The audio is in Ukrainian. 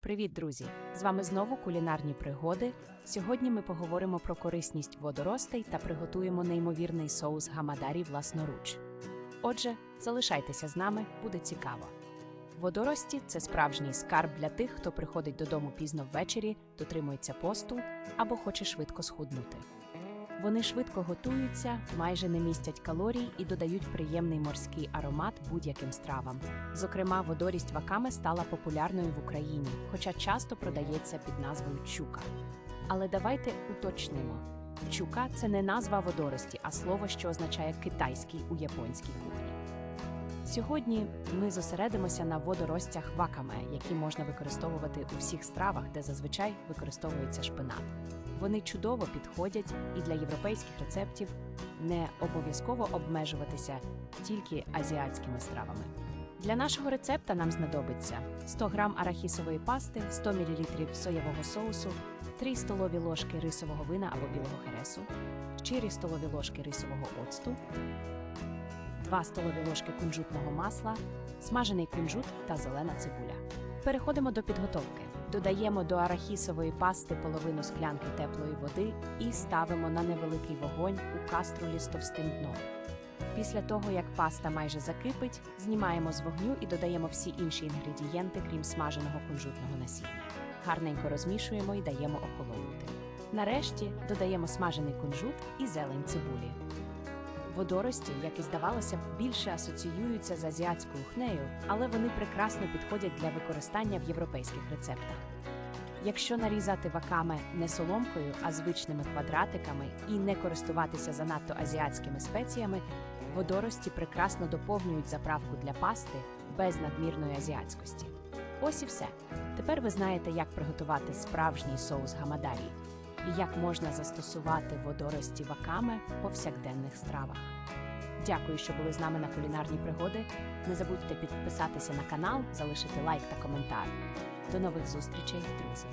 Привіт, друзі! З вами знову кулінарні пригоди. Сьогодні ми поговоримо про корисність водоростей та приготуємо неймовірний соус гамадарі власноруч. Отже, залишайтеся з нами, буде цікаво. Водорості це справжній скарб для тих, хто приходить додому пізно ввечері, дотримується посту або хоче швидко схуднути. Вони швидко готуються, майже не містять калорій і додають приємний морський аромат будь-яким стравам. Зокрема, водорість вакаме стала популярною в Україні, хоча часто продається під назвою чука. Але давайте уточнимо: чука це не назва водорості, а слово, що означає китайський у японській кухні. Сьогодні ми зосередимося на водоростях вакаме, які можна використовувати у всіх стравах, де зазвичай використовується шпинат. Вони чудово підходять і для європейських рецептів не обов'язково обмежуватися тільки азіатськими стравами. Для нашого рецепта нам знадобиться 100 г арахісової пасти, 100 мл соєвого соусу, 3 столові ложки рисового вина або білого хересу, 4 столові ложки рисового оцту, 2 столові ложки кунжутного масла, смажений кунжут та зелена цибуля. Переходимо до підготовки. Додаємо до арахісової пасти половину склянки теплої води і ставимо на невеликий вогонь у каструлі з товстим дном. Після того, як паста майже закипить, знімаємо з вогню і додаємо всі інші інгредієнти, крім смаженого кунжутного насіння. Гарненько розмішуємо і даємо охолонути. Нарешті додаємо смажений кунжут і зелень цибулі. Водорості, як і здавалося більше асоціюються з азіатською хнею, але вони прекрасно підходять для використання в європейських рецептах. Якщо нарізати ваками не соломкою, а звичними квадратиками і не користуватися занадто азіатськими спеціями, водорості прекрасно доповнюють заправку для пасти без надмірної азіатськості. Ось і все. Тепер ви знаєте, як приготувати справжній соус гамадарі як можна застосувати водорості ваками в повсякденних стравах. Дякую, що були з нами на кулінарні пригоди. Не забудьте підписатися на канал, залишити лайк та коментар. До нових зустрічей, друзі!